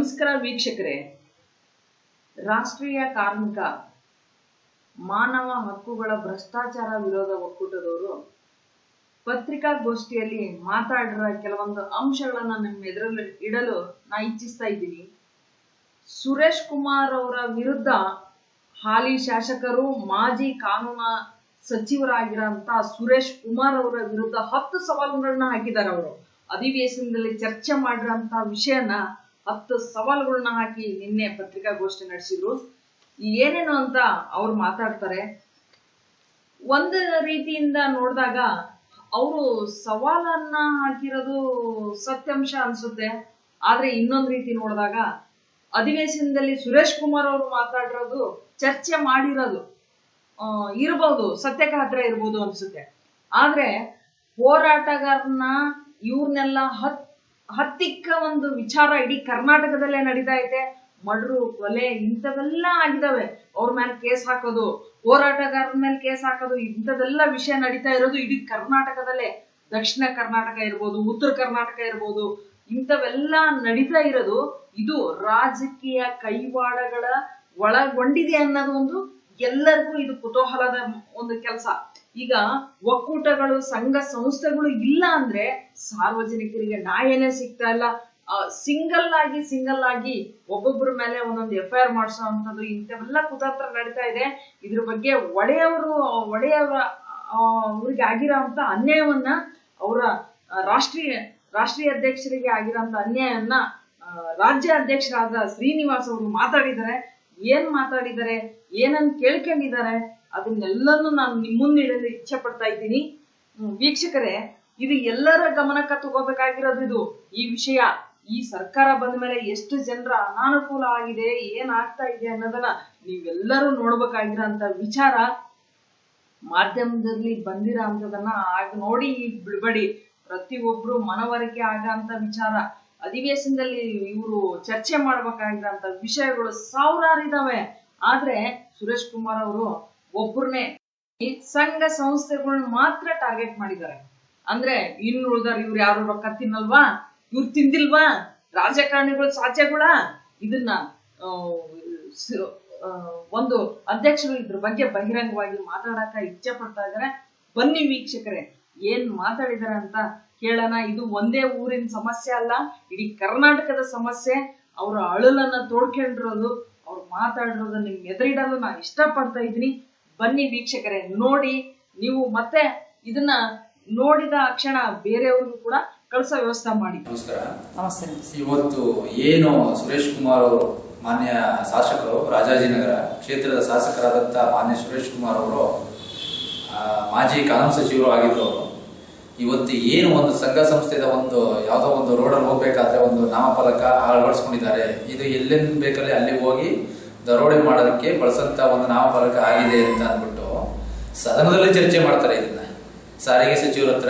ನಮಸ್ಕಾರ ವೀಕ್ಷಕರೇ. ರಾಷ್ಟ್ರೀಯ ಕಾರ್ಮಿಕ ಮಾನವ ಹಕ್ಕುಗಳ ಭ್ರಷ್ಟಾಚಾರ ವಿರೋಧ ಒಕ್ಕೂಟದವರು ಪತ್ರಿಕಾಗೋಷ್ಠಿಯಲ್ಲಿ ಮಾತಾಡಿರೋ ಕೆಲವೊಂದು ಅಂಶಗಳನ್ನ ನಿಮ್ಮ ಎದುರಲ್ಲಿ ಇಡಲು ನಾ ಇಚ್ಛಿಸ್ತಾ ಇದ್ದೀನಿ. ಸುರೇಶ್ ಕುಮಾರ್ ಅವರ ವಿರುದ್ಧ ಹಾಲಿ ಶಾಸಕರು, ಮಾಜಿ ಕಾನೂನು ಸಚಿವರಾಗಿರೋಂತ ಸುರೇಶ್ ಕುಮಾರ್ ಅವರ ವಿರುದ್ಧ ಹತ್ತು ಸವಾಲುಗಳನ್ನ ಹಾಕಿದ್ದಾರೆ ಅವರು. ಅಧಿವೇಶನದಲ್ಲಿ ಚರ್ಚೆ ಮಾಡಿರೋಂತ ವಿಷಯನ ಹತ್ತು ಸವಾಲುಗಳನ್ನ ಹಾಕಿ ನಿನ್ನೆ ಪತ್ರಿಕಾಗೋಷ್ಠಿ ನಡೆಸಿದ್ರು. ಏನೇನು ಅಂತ ಅವ್ರು ಮಾತಾಡ್ತಾರೆ. ಒಂದು ರೀತಿಯಿಂದ ನೋಡಿದಾಗ ಅವರು ಸವಾಲನ್ನ ಹಾಕಿರೋದು ಸತ್ಯಾಂಶ ಅನ್ಸುತ್ತೆ. ಆದ್ರೆ ಇನ್ನೊಂದು ರೀತಿ ನೋಡಿದಾಗ ಅಧಿವೇಶನದಲ್ಲಿ ಸುರೇಶ್ ಕುಮಾರ್ ಅವರು ಮಾತಾಡಿರೋದು ಚರ್ಚೆ ಮಾಡಿರೋದು ಆ, ಇರ್ಬೋದು ಸತ್ಯಕ್ಕೆ ಹತ್ರ ಇರ್ಬೋದು ಅನ್ಸುತ್ತೆ. ಆದ್ರೆ ಹೋರಾಟಗಾರನ್ನ ಇವ್ರನ್ನೆಲ್ಲ ಹತ್ ಹತ್ತಿಕ್ಕ ಒಂದು ವಿಚಾರ ಇಡೀ ಕರ್ನಾಟಕದಲ್ಲೇ ನಡೀತಾ ಐತೆ ಮಡ್ರು, ಕೊಲೆ ಇಂಥವೆಲ್ಲ ಆಗಿದಾವೆ. ಅವ್ರ ಮೇಲೆ ಕೇಸ್ ಹಾಕೋದು, ಹೋರಾಟಗಾರರ ಮೇಲೆ ಕೇಸ್ ಹಾಕೋದು, ಇಂಥದೆಲ್ಲ ವಿಷಯ ನಡೀತಾ ಇರೋದು ಇಡೀ ಕರ್ನಾಟಕದಲ್ಲೇ. ದಕ್ಷಿಣ ಕರ್ನಾಟಕ ಇರ್ಬೋದು, ಉತ್ತರ ಕರ್ನಾಟಕ ಇರ್ಬೋದು, ಇಂಥವೆಲ್ಲ ನಡೀತಾ ಇರೋದು ಇದು ರಾಜಕೀಯ ಕೈವಾಡಗಳ ಒಳಗೊಂಡಿದೆ ಅನ್ನೋದು ಒಂದು ಎಲ್ಲರಿಗೂ ಇದು ಕುತೂಹಲದ ಒಂದು ಕೆಲಸ. ಈಗ ಒಕ್ಕೂಟಗಳು, ಸಂಘ ಸಂಸ್ಥೆಗಳು ಇಲ್ಲ ಅಂದ್ರೆ ಸಾರ್ವಜನಿಕರಿಗೆ ನ್ಯಾಯನೇ ಸಿಗ್ತಾ ಇಲ್ಲ. ಸಿಂಗಲ್ ಆಗಿ ಸಿಂಗಲ್ ಆಗಿ ಒಬ್ಬೊಬ್ಬರ ಮೇಲೆ ಒಂದೊಂದು ಎಫ್ ಐ ಆರ್ ಮಾಡಿಸೋ ಇಂಥವೆಲ್ಲ ಕುತಂತ್ರ ನಡೀತಾ ಇದೆ. ಇದ್ರ ಬಗ್ಗೆ ಒಡೆಯವರು ಒಡೆಯವರ ಅವ್ರಿಗೆ ಆಗಿರೋ ಅಂತ ಅನ್ಯಾಯವನ್ನ ಅವರ ರಾಷ್ಟ್ರೀಯ ರಾಷ್ಟ್ರೀಯ ಅಧ್ಯಕ್ಷರಿಗೆ ಆಗಿರೋಂತ ಅನ್ಯಾಯವನ್ನ ರಾಜ್ಯ ಅಧ್ಯಕ್ಷರಾದ ಶ್ರೀನಿವಾಸ್ ಅವರು ಮಾತಾಡಿದ್ದಾರೆ. ಏನ್ ಮಾತಾಡಿದ್ದಾರೆ? ಏನನ್ ಕೇಳ್ಕೊಂಡಿದ್ದಾರೆ? ಅದನ್ನೆಲ್ಲನೂ ನಾನು ನಿಮ್ಮ ಮುಂದೆ ಇಡಲು ಇಚ್ಛೆ ಪಡ್ತಾ ಇದ್ದೀನಿ ವೀಕ್ಷಕರೇ, ಇದು ಎಲ್ಲರ ಗಮನಕ್ಕೆ ತಗೋಬೇಕಾಗಿರೋದು ಇದು. ಈ ವಿಷಯ, ಈ ಸರ್ಕಾರ ಬಂದ ಮೇಲೆ ಎಷ್ಟು ಜನರ ಅನಾನುಕೂಲ ಆಗಿದೆ, ಏನಾಗ್ತಾ ಇದೆ ಅನ್ನೋದನ್ನ ನೀವೆಲ್ಲರೂ ನೋಡ್ಬೇಕಾಗಿರೋಂತ ವಿಚಾರ ಮಾಧ್ಯಮದಲ್ಲಿ ಬಂದಿರೋ ಆಗ ನೋಡಿ ಬಿಡ್ಬೇಡಿ. ಪ್ರತಿಯೊಬ್ರು ಮನವರಿಕೆ ಆಗಂತ ವಿಚಾರ. ಅಧಿವೇಶನದಲ್ಲಿ ಇವರು ಚರ್ಚೆ ಮಾಡ್ಬೇಕಾಗಿರೋಂತ ವಿಷಯಗಳು ಸಾವಿರಾರು ಇದಾವೆ. ಆದ್ರೆ ಸುರೇಶ್ ಕುಮಾರ್ ಅವರು ಒಬ್ಬರನ್ನೇ ಈ ಸಂಘ ಸಂಸ್ಥೆಗಳನ್ನ ಮಾತ್ರ ಟಾರ್ಗೆಟ್ ಮಾಡಿದ್ದಾರೆ. ಅಂದ್ರೆ ಇನ್ನು ಉಳಿದವ್ರು ಇವ್ರು ಯಾರು ರೊಕ್ಕ ತಿನ್ನಲ್ವಾ? ಇವ್ರು ತಿಂದಿಲ್ವಾ? ರಾಜಕಾರಣಿಗಳು ಸಾಧ್ಯಗಳ? ಇದನ್ನ ಒಂದು ಅಧ್ಯಕ್ಷರು ಇದ್ರ ಬಗ್ಗೆ ಬಹಿರಂಗವಾಗಿ ಮಾತಾಡಕ ಇಚ್ಛೆ ಪಡ್ತಾ ಇದಾರೆ ಬನ್ನಿ ವೀಕ್ಷಕರೇ, ಏನ್ ಮಾತಾಡಿದಾರೆ ಅಂತ ಕೇಳೋಣ. ಇದು ಒಂದೇ ಊರಿನ ಸಮಸ್ಯೆ ಅಲ್ಲ, ಇಡೀ ಕರ್ನಾಟಕದ ಸಮಸ್ಯೆ. ಅವರ ಅಳಲನ್ನ ತೋಡ್ಕೊಂಡಿರೋದು ಅವ್ರು ಮಾತಾಡಿರೋದನ್ನ ಎದುರಿಡಲು ನಾನು ಇಷ್ಟಪಡ್ತಾ ಇದ್ದೀನಿ. ಬನ್ನಿ ವೀಕ್ಷಕರೇ ನೋಡಿ ನೀವು ಮತ್ತೆ ಇದನ್ನ ನೋಡಿದ ಕ್ಷಣ ಬೇರೆಯವ್ರಿಗೂ ಕೂಡ ಕಳ್ಸೋ ವ್ಯವಸ್ಥೆ ಮಾಡಿ. ನಮಸ್ಕಾರ. ನಮಸ್ತೆ. ಇವತ್ತು ಏನು ಸುರೇಶ್ ಕುಮಾರ್ ಅವರು ಮಾನ್ಯ ಶಾಸಕರು ರಾಜಾಜಿನಗರ ಕ್ಷೇತ್ರದ ಶಾಸಕರಾದಂಥ ಮಾನ್ಯ ಸುರೇಶ್ ಕುಮಾರ್ ಅವರು ಮಾಜಿ ಕಾನೂನು ಸಚಿವರು ಆಗಿದ್ರು ಅವರು ಇವತ್ತು ಏನು ಒಂದು ಸಂಘ ಸಂಸ್ಥೆಯ ಒಂದು ಯಾವುದೋ ಒಂದು ರೋಡಲ್ಲಿ ಹೋಗ್ಬೇಕಾದ್ರೆ ಒಂದು ನಾಮಫಲಕ ಅಳವಡಿಸ್ಕೊಂಡಿದ್ದಾರೆ. ಇದು ಎಲ್ಲೆಲ್ಲಿ ಬೇಕಲ್ಲಿ ಅಲ್ಲಿ ಹೋಗಿ ದರೋಡೆ ಮಾಡೋದಕ್ಕೆ ಬಳಸಂತ ಒಂದು ನಾಮಫಲಕ ಆಗಿದೆ ಅಂತ ಅಂದ್ಬಿಟ್ಟು ಸದನದಲ್ಲಿ ಚರ್ಚೆ ಮಾಡ್ತಾರೆ ಇದನ್ನ. ಸಾರಿಗೆ ಸಚಿವರ ಹತ್ರ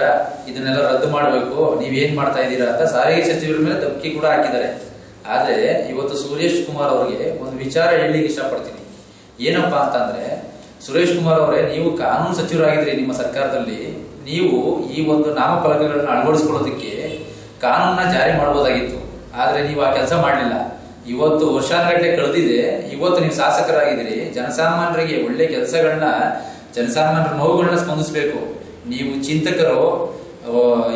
ಇದನ್ನೆಲ್ಲ ರದ್ದು ಮಾಡಬೇಕು ನೀವೇನ್ ಮಾಡ್ತಾ ಇದ್ದೀರಾ ಅಂತ ಸಾರಿಗೆ ಸಚಿವರ ಮೇಲೆ ಧಮಕಿ ಕೂಡ ಹಾಕಿದ್ದಾರೆ. ಆದ್ರೆ ಇವತ್ತು ಸುರೇಶ್ ಕುಮಾರ್ ಅವರಿಗೆ ಒಂದು ವಿಚಾರ ಹೇಳಲಿಕ್ಕೆ ಇಷ್ಟಪಡ್ತೀನಿ. ಏನಪ್ಪಾ ಅಂತಂದ್ರೆ, ಸುರೇಶ್ ಕುಮಾರ್ ಅವರೇ, ನೀವು ಕಾನೂನು ಸಚಿವರಾಗಿದ್ರಿ ನಿಮ್ಮ ಸರ್ಕಾರದಲ್ಲಿ. ನೀವು ಈ ಒಂದು ನಾಮಫಲಕಗಳನ್ನು ಅಳವಡಿಸ್ಕೊಳ್ಳೋದಕ್ಕೆ ಕಾನೂನನ್ನ ಜಾರಿ ಮಾಡಬಹುದಾಗಿತ್ತು ಆದ್ರೆ ನೀವು ಆ ಕೆಲಸ ಮಾಡಲಿಲ್ಲ. ಇವತ್ತು ವರ್ಷಾನುಗಟ್ಟಲೆ ಕಳೆದಿದೆ, ಇವತ್ತು ನೀವು ಶಾಸಕರಾಗಿದ್ದೀರಿ, ಜನಸಾಮಾನ್ಯರಿಗೆ ಒಳ್ಳೆ ಕೆಲಸಗಳನ್ನ, ಜನಸಾಮಾನ್ಯರ ನೋವುಗಳನ್ನ ಸ್ಪಂದಿಸಬೇಕು. ನೀವು ಚಿಂತಕರು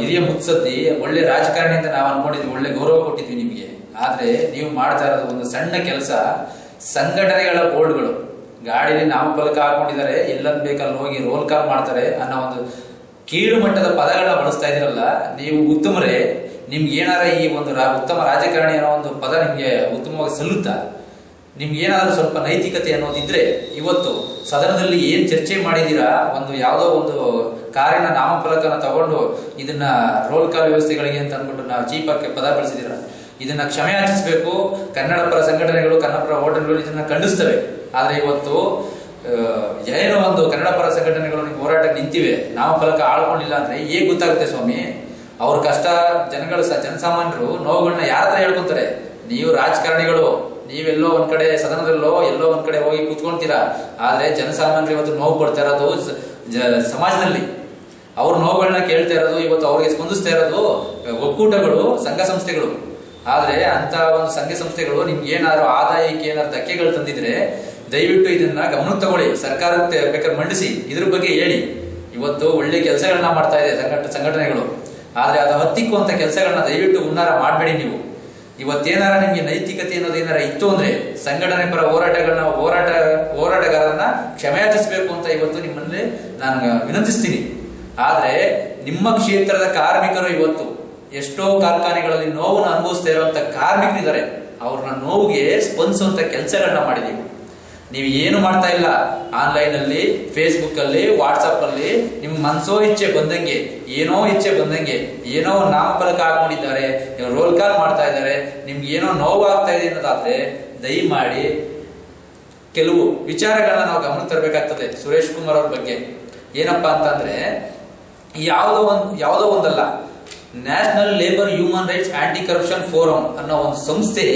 ಹಿರಿಯ ಮುತ್ಸದ್ದಿ, ಒಳ್ಳೆ ರಾಜಕಾರಣಿ ಅಂತ ನಾವು ಅನ್ಕೊಂಡಿದ್ವಿ, ಒಳ್ಳೆ ಗೌರವ ಕೊಟ್ಟಿದ್ವಿ ನಿಮಗೆ. ಆದ್ರೆ ನೀವು ಮಾಡ್ತಾ ಇರೋದು ಒಂದು ಸಣ್ಣ ಕೆಲಸ, ಸಂಘಟನೆಗಳ ಬೋರ್ಡ್ಗಳು. ಗಾಡಿಯಲ್ಲಿ ನಾಮಫಲಕ ಹಾಕೊಂಡಿದ್ದಾರೆ ಎಲ್ಲಂದ್ ಬೇಕಲ್ಲಿ ಹೋಗಿ ರೋಲ್ ಕಾಲ್ ಮಾಡ್ತಾರೆ ಅನ್ನೋ ಒಂದು ಕೀಳು ಮಟ್ಟದ ಪದಗಳನ್ನ ಬಳಸ್ತಾ ಇದ್ದೀರಲ್ಲ, ನೀವು ಉತ್ತಮರೇ. ನಿಮ್ಗೆ ಏನಾರ ಈ ಒಂದು ಉತ್ತಮ ರಾಜಕಾರಣಿ ಅನ್ನೋ ಒಂದು ಪದ ನಿಮಗೆ ಉತ್ತಮವಾಗಿ ಸಲ್ಲುತ್ತಾ? ನಿಮ್ಗೆ ಏನಾದರೂ ಸ್ವಲ್ಪ ನೈತಿಕತೆ ಅನ್ನೋದಿದ್ರೆ ಇವತ್ತು ಸದನದಲ್ಲಿ ಏನ್ ಚರ್ಚೆ ಮಾಡಿದೀರಾ? ಒಂದು ಯಾವುದೋ ಒಂದು ಕಾರಿನ ನಾಮಫಲಕನ ತಗೊಂಡು ಇದನ್ನ ರೋಲ್ ಕಾಲ್ ವ್ಯವಸ್ಥೆಗಳಿಗೆ ಅಂತ ಅಂದ್ಬಿಟ್ಟು ನಾವು ಚೀಪಕ್ಕೆ ಪದ ಬಳಸಿದೀರ? ಇದನ್ನ ಕ್ಷಮೆ ಯಾಚಿಸಬೇಕು. ಕನ್ನಡ ಪರ ಸಂಘಟನೆಗಳು, ಕನ್ನಡ ಪರ ಹೋಟೆಲ್ಗಳು ಇದನ್ನ ಖಂಡಿಸ್ತವೆ. ಆದ್ರೆ ಇವತ್ತು ಏನೋ ಒಂದು ಕನ್ನಡ ಪರ ಸಂಘಟನೆಗಳು ಹೋರಾಟಕ್ಕೆ ನಿಂತಿವೆ. ನಾಮಫಲಕ ಆಳ್ಕೊಂಡಿಲ್ಲ ಅಂದ್ರೆ ಹೇಗ್ ಗೊತ್ತಾಗುತ್ತೆ ಸ್ವಾಮಿ? ಅವ್ರ ಕಷ್ಟ ಜನಗಳು ಜನಸಾಮಾನ್ಯರು ನೋವುಗಳನ್ನ ಯಾರ ಹತ್ರ ಹೇಳ್ಕೊತಾರೆ? ನೀವು ರಾಜಕಾರಣಿಗಳು, ನೀವೆಲ್ಲೋ ಒಂದ್ ಕಡೆ ಸದನದಲ್ಲೋ ಎಲ್ಲೋ ಒಂದ್ ಕಡೆ ಹೋಗಿ ಕೂತ್ಕೊಂತೀರಾ? ಆದ್ರೆ ಜನಸಾಮಾನ್ಯರು ಇವತ್ತು ನೋವು ಕೊಡ್ತಾ ಇರೋದು ಸಮಾಜದಲ್ಲಿ. ಅವ್ರ ನೋವುಗಳನ್ನ ಕೇಳ್ತಾ ಇರೋದು, ಇವತ್ತು ಅವ್ರಿಗೆ ಸ್ಪಂದಿಸ್ತಾ ಇರೋದು ಒಕ್ಕೂಟಗಳು, ಸಂಘ ಸಂಸ್ಥೆಗಳು. ಆದ್ರೆ ಅಂತ ಒಂದು ಸಂಘ ಸಂಸ್ಥೆಗಳು ನಿಮ್ಗೆ ಏನಾದ್ರು ಆದಾಯಕ್ಕೆ ಏನಾದ್ರು ಧಕ್ಕೆಗಳು ತಂದಿದ್ರೆ ದಯವಿಟ್ಟು ಇದನ್ನ ಗಮನ ತಗೊಳ್ಳಿ. ಸರ್ಕಾರಕ್ಕೆ ಬೇಕಾದ್ರೆ ಮಂಡಿಸಿ. ಇದ್ರ ಬಗ್ಗೆ ಹೇಳಿ. ಇವತ್ತು ಒಳ್ಳೆ ಕೆಲಸಗಳನ್ನ ಮಾಡ್ತಾ ಇದೆ ಸಂಘಟ ಸಂಘಟನೆಗಳು. ಆದ್ರೆ ಅದು ಹತ್ತಿಕ್ಕುವಂತ ಕೆಲಸಗಳನ್ನ ದಯವಿಟ್ಟು ಉನ್ನಾರ ಮಾಡಬೇಡಿ ನೀವು. ಇವತ್ತೇನಾರ ನಿಮ್ಗೆ ನೈತಿಕತೆ ಅನ್ನೋದು ಏನಾರ ಇತ್ತು ಅಂದ್ರೆ ಸಂಘಟನೆ ಪರ ಹೋರಾಟಗಳನ್ನ ಹೋರಾಟ ಹೋರಾಟಗಾರರನ್ನ ಕ್ಷಮೆಯಾಚಿಸಬೇಕು ಅಂತ ಇವತ್ತು ನಿಮ್ಮಲ್ಲಿ ನಾನು ವಿನಂತಿಸ್ತೀನಿ. ಆದ್ರೆ ನಿಮ್ಮ ಕ್ಷೇತ್ರದ ಕಾರ್ಮಿಕರು ಇವತ್ತು ಎಷ್ಟೋ ಕಾರ್ಖಾನೆಗಳಲ್ಲಿ ನೋವನ್ನು ಅನುಭವಿಸ್ತಾ ಇರುವಂತ ಕಾರ್ಮಿಕರಿದ್ದಾರೆ. ಅವ್ರನ್ನ ನೋವಿಗೆ ಸ್ಪಂದಿಸುವಂತ ಕೆಲಸಗಳನ್ನ ಮಾಡಿದೀವಿ. ನೀವು ಏನು ಮಾಡ್ತಾ ಇಲ್ಲ ಆನ್ಲೈನ್ ಅಲ್ಲಿ ಫೇಸ್ಬುಕ್ ಅಲ್ಲಿ ವಾಟ್ಸಪ್ ಅಲ್ಲಿ ನಿಮ್ ಮನ್ಸೋ ಇಚ್ಛೆ ಬಂದಂಗೆ, ಏನೋ ಇಚ್ಛೆ ಬಂದಂಗೆ, ಏನೋ ನಾಮಫಲಕ ಹಾಕೊಂಡಿದ್ದಾರೆ ರೋಲ್ ಕಾಲ್ ಮಾಡ್ತಾ ಇದ್ದಾರೆ, ನಿಮ್ಗೆ ಏನೋ ನೋವಾಗ್ತಾ ಇದೆ ಅನ್ನೋದಾದ್ರೆ ದಯಮಾಡಿ ಕೆಲವು ವಿಚಾರಗಳನ್ನ ನಾವು ಗಮನ ತರಬೇಕಾಗ್ತದೆ ಸುರೇಶ್ ಕುಮಾರ್ ಅವ್ರ ಬಗ್ಗೆ. ಏನಪ್ಪಾ ಅಂತಂದ್ರೆ, ಯಾವುದೋ ಒಂದು, ಯಾವುದೋ ಒಂದಲ್ಲ national labour human rights anti corruption forum ಅನ್ನೋ ಒಂದು ಸಂಸ್ಥೆ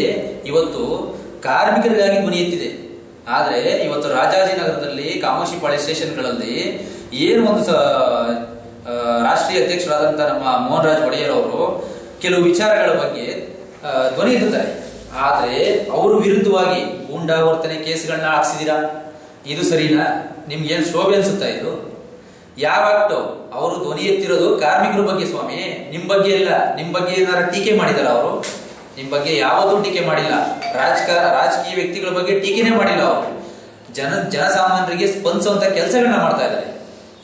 ಇವತ್ತು ಕಾರ್ಮಿಕರಿಗಾಗಿ ಮುನಿಯುತ್ತಿದೆ ಆದ್ರೆ ಇವತ್ತು ರಾಜಾಜಿನಗರದಲ್ಲಿ ಕಾಮಾಶಿಪಾಳ್ಯ ಸ್ಟೇಷನ್ಗಳಲ್ಲಿ ಏನು ಒಂದು ರಾಷ್ಟ್ರೀಯ ಅಧ್ಯಕ್ಷರಾದಂತಹ ನಮ್ಮ ಮೋಹನ್ ರಾಜ್ ಒಡೆಯರ್ ಅವರು ಕೆಲವು ವಿಚಾರಗಳ ಬಗ್ಗೆ ಧ್ವನಿ ಎತ್ತುತ್ತಾರೆ ಆದ್ರೆ ಅವರು ವಿರುದ್ಧವಾಗಿ ಗೂಂಡಾವರ್ತನೆ ಕೇಸ್ಗಳನ್ನ ಹಾಕ್ಸಿದೀರಾ? ಇದು ಸರಿನಾ? ನಿಮ್ಗೆ ಏನ್ ಶೋಭೆ ಅನ್ಸುತ್ತಾ ಇದು? ಯಾವಾಗ್ತೋ ಅವರು ಧ್ವನಿ ಎತ್ತಿರೋದು ಕಾರ್ಮಿಕರ ಬಗ್ಗೆ ಸ್ವಾಮಿ. ನಿಮ್ ಬಗ್ಗೆ ಇಲ್ಲ ನಿಮ್ ಬಗ್ಗೆ ಏನಾರ ಟೀಕೆ ಮಾಡಿದಾರ ಅವರು? ನಿಮ್ ಬಗ್ಗೆ ಯಾವತ್ತೂ ಟೀಕೆ ಮಾಡಿಲ್ಲ. ರಾಜಕಾರ ರಾಜಕೀಯ ವ್ಯಕ್ತಿಗಳ ಬಗ್ಗೆ ಟೀಕೆನೇ ಮಾಡಿಲ್ಲ ಅವರು. ಜನ, ಜನಸಾಮಾನ್ಯರಿಗೆ ಸ್ಪಂದಿಸುವಂತ ಕೆಲಸಗಳನ್ನ ಮಾಡ್ತಾ ಇದ್ದಾರೆ.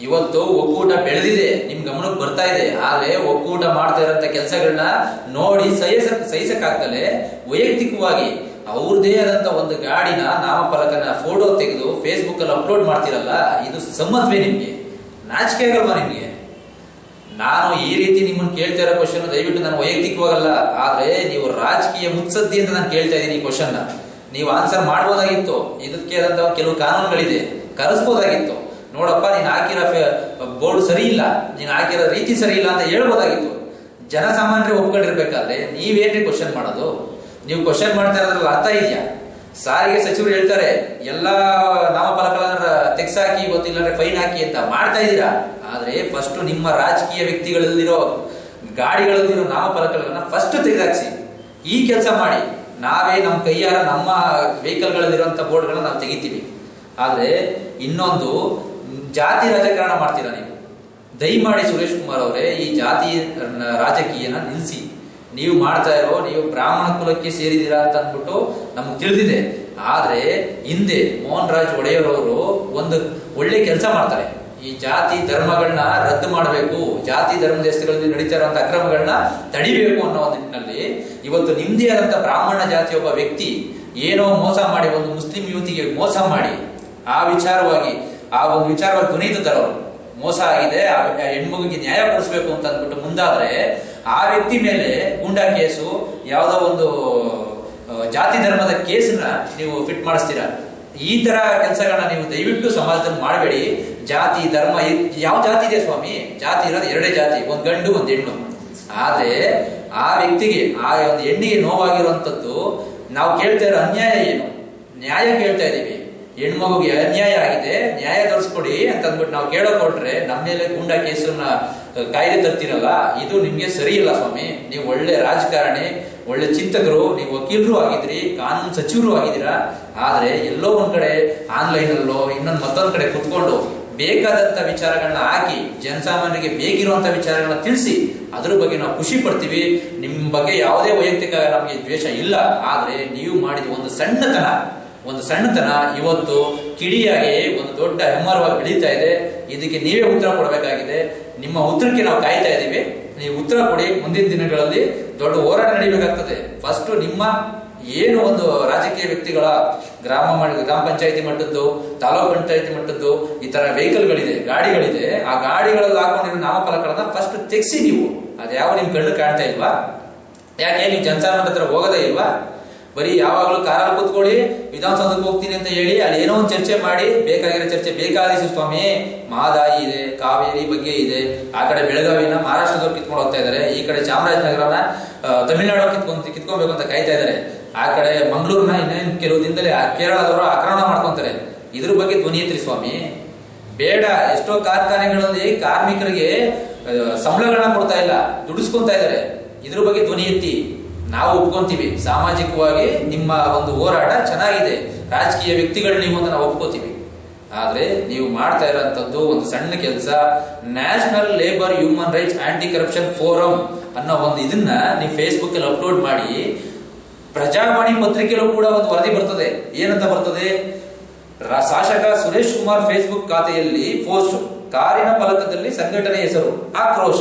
ಇವತ್ತು ಒಕ್ಕೂಟ ಬೆಳೆದಿದೆ, ನಿಮ್ ಗಮನಕ್ಕೆ ಬರ್ತಾ ಇದೆ. ಆದ್ರೆ ಒಕ್ಕೂಟ ಮಾಡ್ತಾ ಇರೋಂತ ಕೆಲಸಗಳನ್ನ ನೋಡಿ ಸಹಿಸ ಸಹಿಸಕ್ಕಾಗ್ದಲೆ ವೈಯಕ್ತಿಕವಾಗಿ ಅವ್ರದೇ ಆದಂತ ಒಂದು ಗಾಡಿನ ನಾಮಫಲಕನ ಫೋಟೋ ತೆಗೆದು ಫೇಸ್ಬುಕ್ ಅಲ್ಲಿ ಅಪ್ಲೋಡ್ ಮಾಡ್ತಿರಲ್ಲ, ಇದು ಸಮ್ಮತ್ವೇ ನಿಮ್ಗೆ. ನಾಚಿಕೆ ಆಗಲ್ವಾ ನಿಮ್ಗೆ? ನಾನು ಈ ರೀತಿ ನಿಮ್ಮನ್ನು ಕೇಳ್ತಾ ಇರೋ ಕ್ವಶನ್ ದಯವಿಟ್ಟು ನಾನು ವೈಯಕ್ತಿಕವಾಗಲ್ಲ. ಆದ್ರೆ ನೀವು ರಾಜಕೀಯ ಮುತ್ಸದ್ದಿ ಅಂತ ನಾನು ಕೇಳ್ತಾ ಇದ್ದೀನಿ ಈ ಕ್ವಶನ್ ನೀವು ಆನ್ಸರ್ ಮಾಡ್ಬೋದಾಗಿತ್ತು. ಇದಕ್ಕೆ ಆದಂತ ಕೆಲವು ಕಾನೂನುಗಳಿದೆ. ಕರೆಸ್ಬೋದಾಗಿತ್ತು. ನೋಡಪ್ಪ, ನೀನು ಹಾಕಿರೋ ಬೋರ್ಡ್ ಸರಿ ಇಲ್ಲ ನೀನು ಹಾಕಿರೋ ರೀತಿ ಸರಿ ಇಲ್ಲ ಅಂತ ಹೇಳ್ಬೋದಾಗಿತ್ತು. ಜನಸಾಮಾನ್ಯರು ಒಪ್ಕೊಂಡಿರ್ಬೇಕಾದ್ರೆ ನೀವೇನ್ರಿ ಕ್ವಶನ್ ಮಾಡೋದು? ನೀವು ಕ್ವಶನ್ ಮಾಡ್ತಾ ಇರೋದ್ರಲ್ಲಿ ಅರ್ಥ ಇದೆಯಾ? ಸಾರಿಗೆ ಸಚಿವರು ಹೇಳ್ತಾರೆ, ಎಲ್ಲಾ ನಾಮಫಲಕಗಳನ್ನ ಹಾಕಿ ಗೊತ್ತಿಲ್ಲ ಫೈನ್ ಹಾಕಿ ಅಂತ ಮಾಡ್ತಾ ಇದ್ದೀರಾ? ಆದರೆ ಫಸ್ಟ್ ನಿಮ್ಮ ರಾಜಕೀಯ ವ್ಯಕ್ತಿಗಳಲ್ಲಿರೋ ಗಾಡಿಗಳಲ್ಲಿರೋ ನಾಮಫಲಕಗಳನ್ನ ಫಸ್ಟ್ ತೆಗೆದಾಕ್ಸಿ. ಈ ಕೆಲಸ ಮಾಡಿ. ನಾವೇ ನಮ್ಮ ಕೈಯಾರ ನಮ್ಮ ವೆಹಿಕಲ್ಗಳಲ್ಲಿರುವಂತ ಬೋರ್ಡ್ಗಳನ್ನ ನಾವು ತೆಗಿತೀವಿ. ಆದರೆ ಇನ್ನೊಂದು, ಜಾತಿ ರಾಜಕಾರಣ ಮಾಡ್ತೀರಾ ನೀವು? ದಯಮಾಡಿ ಸುರೇಶ್ ಕುಮಾರ್ ಅವರೇ, ಈ ಜಾತಿ ರಾಜಕೀಯನ ನಿಲ್ಲಿಸಿ ನೀವು ಮಾಡ್ತಾ ಇರೋ, ನೀವು ಬ್ರಾಹ್ಮಣ ಕುಲಕ್ಕೆ ಸೇರಿದ್ದೀರಾ ಅಂತ ಅಂದ್ಬಿಟ್ಟು ನಮ್ಗೆ ತಿಳಿದಿದೆ. ಆದ್ರೆ ಹಿಂದೆ ಮೋಹನ್ ರಾಜ್ ಒಡೆಯರ್ ಅವರು ಒಂದು ಒಳ್ಳೆ ಕೆಲಸ ಮಾಡ್ತಾರೆ. ಈ ಜಾತಿ ಧರ್ಮಗಳನ್ನ ರದ್ದು ಮಾಡಬೇಕು, ಜಾತಿ ಧರ್ಮ ದೇಶಗಳಲ್ಲಿ ನಡೀತಾ ಇರುವಂತಹ ಅಕ್ರಮಗಳನ್ನ ತಡಿಬೇಕು ಅನ್ನೋ ಒಂದು ನಿಟ್ಟಿನಲ್ಲಿ ಇವತ್ತು ನಿಮ್ದೇ ಆದಂತ ಬ್ರಾಹ್ಮಣ ಜಾತಿಯ ಒಬ್ಬ ವ್ಯಕ್ತಿ ಏನೋ ಮೋಸ ಮಾಡಿ ಒಂದು ಮುಸ್ಲಿಂ ಯುವತಿಗೆ ಮೋಸ ಮಾಡಿ, ಆ ವಿಚಾರವಾಗಿ, ಆ ಒಂದು ವಿಚಾರವಾಗಿ ಎತ್ತುತ್ತಾರೆ ಅವರು. ಮೋಸ ಆಗಿದೆ, ಆ ಹೆಣ್ಮಗುಗೆ ನ್ಯಾಯ ಕೊಡಿಸ್ಬೇಕು ಅಂತ ಅಂದ್ಬಿಟ್ಟು ಮುಂದಾದ್ರೆ ಆ ವ್ಯಕ್ತಿ ಮೇಲೆ ಗೂಂಡಾ ಕೇಸು, ಯಾವುದೋ ಒಂದು ಜಾತಿ ಧರ್ಮದ ಕೇಸನ್ನ ನೀವು ಫಿಟ್ ಮಾಡಿಸ್ತೀರಾ? ಈ ತರ ಕೆಲಸಗಳನ್ನ ನೀವು ದಯವಿಟ್ಟು ಸಮಾಜದಲ್ಲಿ ಮಾಡಬೇಡಿ. ಜಾತಿ, ಧರ್ಮ ಯಾವ ಜಾತಿ ಇದೆ ಸ್ವಾಮಿ? ಜಾತಿ ಇರೋದು ಎರಡೇ ಜಾತಿ, ಒಂದ್ ಗಂಡು, ಒಂದ್ ಹೆಣ್ಣು. ಆದ್ರೆ ಆ ವ್ಯಕ್ತಿಗೆ, ಆ ಒಂದು ಹೆಣ್ಣಿಗೆ ನೋವಾಗಿರುವಂತದ್ದು ನಾವು ಕೇಳ್ತಾ ಇರೋ ಅನ್ಯಾಯ ಏನು? ನ್ಯಾಯ ಕೇಳ್ತಾ ಇದೀವಿ ಹೆಣ್ಮಗುಗೆ ಅನ್ಯಾಯ ಆಗಿದೆ, ನ್ಯಾಯ ತೋರಿಸ್ಕೊಡಿ ಅಂತ ಅಂದ್ಬಿಟ್ಟು ನಾವು ಕೇಳೋ ಕೊಟ್ರೆ ನಮ್ಮ ಮೇಲೆ ಗುಂಡ ಕೇಸನ್ನ ಕಾಯ್ದೆ ತರ್ತೀರಲ್ಲ, ಇದು ನಿಮ್ಗೆ ಸರಿ ಇಲ್ಲ ಸ್ವಾಮಿ. ನೀವು ಒಳ್ಳೆ ರಾಜಕಾರಣಿ, ಒಳ್ಳೆ ಚಿಂತಕರು, ನೀವು ವಕೀಲರು ಆಗಿದ್ರಿ, ಕಾನೂನು ಸಚಿವರು ಆಗಿದ್ದೀರಾ. ಆದ್ರೆ ಎಲ್ಲೋ ಒಂದ್ ಕಡೆ ಆನ್ಲೈನ್ ಅಲ್ಲೋ ಇನ್ನೊಂದ್ ಮತ್ತೊಂದ್ ಕಡೆ ಕುತ್ಕೊಂಡು ಬೇಕಾದಂತ ವಿಚಾರಗಳನ್ನ ಹಾಕಿ, ಜನಸಾಮಾನ್ಯರಿಗೆ ಬೇಕಿರುವಂತ ವಿಚಾರಗಳನ್ನ ತಿಳಿಸಿ, ಅದ್ರ ಬಗ್ಗೆ ನಾವು ಖುಷಿ ಪಡ್ತೀವಿ. ನಿಮ್ ಬಗ್ಗೆ ಯಾವುದೇ ವೈಯಕ್ತಿಕ ನಮಗೆ ದ್ವೇಷ ಇಲ್ಲ. ಆದ್ರೆ ನೀವು ಮಾಡಿದ ಒಂದು ಸಣ್ಣತನ ಒಂದು ಸಣ್ಣತನ, ಇವತ್ತು ಕಿಡಿಯಾಗಿ ಒಂದು ದೊಡ್ಡ ಹೆಮ್ಮರವಾಗಿ ಬೆಳೀತಾ ಇದೆ. ಇದಕ್ಕೆ ನೀವೇ ಉತ್ತರ ಕೊಡಬೇಕಾಗಿದೆ. ನಿಮ್ಮ ಉತ್ತರಕ್ಕೆ ನಾವು ಕಾಯ್ತಾ ಇದ್ದೀವಿ. ನೀವು ಉತ್ತರ ಕೊಡಿ. ಮುಂದಿನ ದಿನಗಳಲ್ಲಿ ದೊಡ್ಡ ಹೋರಾಟ ನಡೀಬೇಕಾಗ್ತದೆ. ಫಸ್ಟ್ ನಿಮ್ಮ ಏನು ಒಂದು ರಾಜಕೀಯ ವ್ಯಕ್ತಿಗಳ ಗ್ರಾಮ ಗ್ರಾಮ ಪಂಚಾಯತಿ ಮಟ್ಟದ್ದು, ತಾಲೂಕು ಪಂಚಾಯತಿ ಮಟ್ಟದ್ದು, ಈ ತರ ವೆಹಿಕಲ್ಗಳಿದೆ, ಗಾಡಿಗಳಿದೆ. ಆ ಗಾಡಿಗಳಲ್ಲಿ ಹಾಕೊಂಡಿರೋ ನಾಮಫಲಕಗಳನ್ನ ಫಸ್ಟ್ ತೆಗ್ಸಿ ನೀವು. ಅದ್ಯಾವ ನಿಮ್ ಕಣ್ಣು ಕಾಣ್ತಾ ಇಲ್ವಾ? ಯಾಕೆ, ನೀವು ಜನಸಾಮಾನ್ಯ ಹತ್ರ ಹೋಗೋದೇ ಇಲ್ವಾ? ಬರೀ ಯಾವಾಗಲೂ ಕಾರಲ್ಲಿ ಕೂತ್ಕೊಳ್ಳಿ, ವಿಧಾನಸೌಧಕ್ಕೆ ಹೋಗ್ತೀನಿ ಅಂತ ಹೇಳಿ, ಅಲ್ಲಿ ಏನೋ ಒಂದು ಚರ್ಚೆ ಮಾಡಿ, ಬೇಕಾಗಿರೋ ಚರ್ಚೆ ಬೇಕಾದಿಸು ಸ್ವಾಮಿ. ಮಾದಾಯಿ ಇದೆ, ಕಾವೇರಿ ಬಗ್ಗೆ ಇದೆ. ಆ ಕಡೆ ಬೆಳಗಾವಿನ ಮಹಾರಾಷ್ಟ್ರದವ್ರು ಕಿತ್ಕೊಂಡು ಹೋಗ್ತಾ ಇದ್ದಾರೆ. ಈ ಕಡೆ ಚಾಮರಾಜನಗರನ ತಮಿಳುನಾಡು ಕಿತ್ಕೊಂಡ್ ಕಿತ್ಕೊಬೇಕು ಅಂತ ಕಾಯ್ತಾ ಇದ್ದಾರೆ. ಆ ಕಡೆ ಮಂಗಳೂರಿನ ಇನ್ನೇನು ಕೆಲವು ದಿನದಲ್ಲಿ ಆ ಕೇರಳದವರು ಆಕ್ರಮಣ ಮಾಡ್ಕೊಂತಾರೆ. ಇದ್ರ ಬಗ್ಗೆ ಧ್ವನಿ ಸ್ವಾಮಿ. ಬೇಡ, ಎಷ್ಟೋ ಕಾರ್ಖಾನೆಗಳಲ್ಲಿ ಕಾರ್ಮಿಕರಿಗೆ ಸಂಬಳಗಳನ್ನ ಕೊಡ್ತಾ ಇಲ್ಲ, ದುಡಿಸ್ಕೊಂತ ಇದ್ದಾರೆ. ಇದ್ರ ಬಗ್ಗೆ ಧ್ವನಿ ಎತ್ತಿ. ನಾವು ಒಪ್ಕೊಂತೀವಿ. ಸಾಮಾಜಿಕವಾಗಿ ನಿಮ್ಮ ಒಂದು ಹೋರಾಟ ಚೆನ್ನಾಗಿದೆ. ರಾಜಕೀಯ ವ್ಯಕ್ತಿಗಳು ನೀವು ಅಂತ ನಾವು ಒಪ್ಕೋತೀವಿ. ಆದರೆ ನೀವು ಮಾಡ್ತಾ ಇರೋಂಥದ್ದು ಒಂದು ಸಣ್ಣ ಕೆಲಸ. National labour human rights anti corruption forum ಅನ್ನೋ ಒಂದು ಇದನ್ನ ನೀವು ಫೇಸ್ಬುಕ್ ಅಲ್ಲಿ ಅಪ್ಲೋಡ್ ಮಾಡಿ, ಪ್ರಜಾವಾಣಿ ಪತ್ರಿಕೆಯಲ್ಲೂ ಕೂಡ ಒಂದು ವರದಿ ಬರ್ತದೆ. ಏನಂತ ಬರ್ತದೆ? ಶಾಸಕ ಸುರೇಶ್ ಕುಮಾರ್ ಫೇಸ್ಬುಕ್ ಖಾತೆಯಲ್ಲಿ ಪೋಸ್ಟ್, ಕಾರಿನ ಫಲಕದಲ್ಲಿ ಸಂಘಟನೆ ಹೆಸರು, ಆಕ್ರೋಶ.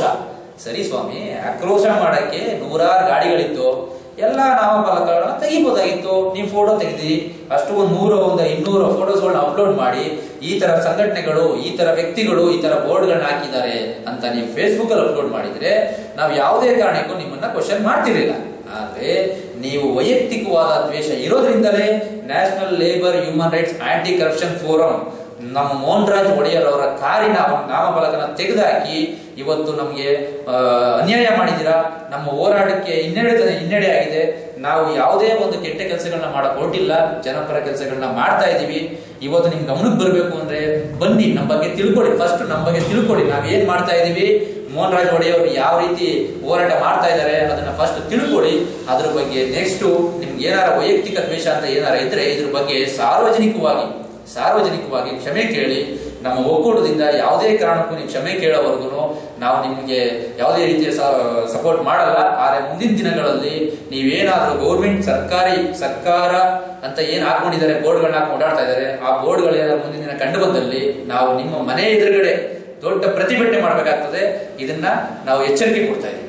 ಸರಿ ಸ್ವಾಮಿ, ಆಕ್ರೋಶ ಮಾಡಕ್ಕೆ ನೂರಾರು ಗಾಡಿಗಳಿತ್ತು. ಎಲ್ಲ ನಾಮಫಲಕಗಳನ್ನ ತೆಗಿಬೋದಾಗಿತ್ತು ನೀವು ಫೋಟೋ ತೆಗೆದಿ ಅಷ್ಟು ಒಂದು ನೂರು, ಒಂದು ಇನ್ನೂರು ಫೋಟೋಸ್ಗಳನ್ನ ಅಪ್ಲೋಡ್ ಮಾಡಿ, ಈ ತರ ಸಂಘಟನೆಗಳು, ಈ ತರ ವ್ಯಕ್ತಿಗಳು, ಈ ತರ ಬೋರ್ಡ್ಗಳನ್ನ ಹಾಕಿದ್ದಾರೆ ಅಂತ ನೀವು ಫೇಸ್ಬುಕ್ ಅಲ್ಲಿ ಅಪ್ಲೋಡ್ ಮಾಡಿದ್ರೆ, ನಾವು ಯಾವುದೇ ಕಾರಣಕ್ಕೂ ನಿಮ್ಮನ್ನ ಕ್ವಶನ್ ಮಾಡ್ತಿರ್ಲಿಲ್ಲ. ಆದ್ರೆ, ನೀವು ವೈಯಕ್ತಿಕವಾದ ದ್ವೇಷ ಇರೋದ್ರಿಂದಲೇ national labour human rights anti corruption forum ನಮ್ಮ ಮೋಹನ್ ರಾಜ್ ಒಡೆಯರ್ ಅವರ ಕಾರಿನ ನಾಮಫಲಕನ ತೆಗೆದುಹಾಕಿ ಇವತ್ತು ನಮಗೆ ಅನ್ಯಾಯ ಮಾಡಿದ್ದೀರಾ? ನಮ್ಮ ಹೋರಾಟಕ್ಕೆ ಹಿನ್ನಡೆ ಹಿನ್ನಡೆ ಆಗಿದೆ. ನಾವು ಯಾವುದೇ ಒಂದು ಕೆಟ್ಟ ಕೆಲಸಗಳನ್ನ ಮಾಡಕ್ ಹೊರಟಿಲ್ಲ. ಜನಪರ ಕೆಲಸಗಳನ್ನ ಮಾಡ್ತಾ ಇದೀವಿ ಇವತ್ತು ನಿಮ್ ಗಮನಕ್ಕೆ ಬರಬೇಕು ಅಂದ್ರೆ ಬನ್ನಿ ನಮ್ಮ ಬಗ್ಗೆ ತಿಳ್ಕೊಡಿ. ಫಸ್ಟ್ ನಮ್ಮ ಬಗ್ಗೆ ತಿಳ್ಕೊಡಿ. ನಾವು ಏನ್ ಮಾಡ್ತಾ ಇದೀವಿ ಮೋಹನ್ ರಾಜ್ ಒಡೆಯವರು ಯಾವ ರೀತಿ ಹೋರಾಟ ಮಾಡ್ತಾ ಇದ್ದಾರೆ ಅದನ್ನ ಫಸ್ಟ್ ತಿಳ್ಕೊಡಿ. ಅದ್ರ ಬಗ್ಗೆ ನೆಕ್ಸ್ಟ್ ನಿಮ್ಗೆ ಏನಾರ ವೈಯಕ್ತಿಕ ದ್ವೇಷ ಅಂತ ಏನಾರ ಇದ್ರೆ ಇದ್ರ ಬಗ್ಗೆ ಸಾರ್ವಜನಿಕವಾಗಿ ಸಾರ್ವಜನಿಕವಾಗಿ ಕ್ಷಮೆ ಕೇಳಿ, ನಮ್ಮ ಒಕ್ಕೂಟದಿಂದ ಯಾವುದೇ ಕಾರಣಕ್ಕೂ ನೀವು ಕ್ಷಮೆ ಕೇಳೋವರೆಗೂ ನಾವು ನಿಮಗೆ ಯಾವುದೇ ರೀತಿಯ ಸಪೋರ್ಟ್ ಮಾಡಲ್ಲ. ಆದರೆ ಮುಂದಿನ ದಿನಗಳಲ್ಲಿ ನೀವೇನಾದರೂ ಗೌರ್ಮೆಂಟ್ ಸರ್ಕಾರಿ, ಸರ್ಕಾರ ಅಂತ ಏನು ಹಾಕೊಂಡಿದ್ದಾರೆ, ಬೋರ್ಡ್ಗಳನ್ನ ಹಾಕಿ ಓಡಾಡ್ತಾ ಇದ್ದಾರೆ, ಆ ಬೋರ್ಡ್ಗಳು ಏನಾದ್ರು ಮುಂದಿನ ದಿನ ಕಂಡು ಬಂದಲ್ಲಿ ನಾವು ನಿಮ್ಮ ಮನೆ ಎದುರುಗಡೆ ದೊಡ್ಡ ಪ್ರತಿಭಟನೆ ಮಾಡಬೇಕಾಗ್ತದೆ. ಇದನ್ನ ನಾವು ಎಚ್ಚರಿಕೆ ಕೊಡ್ತಾ ಇದ್ದೀವಿ.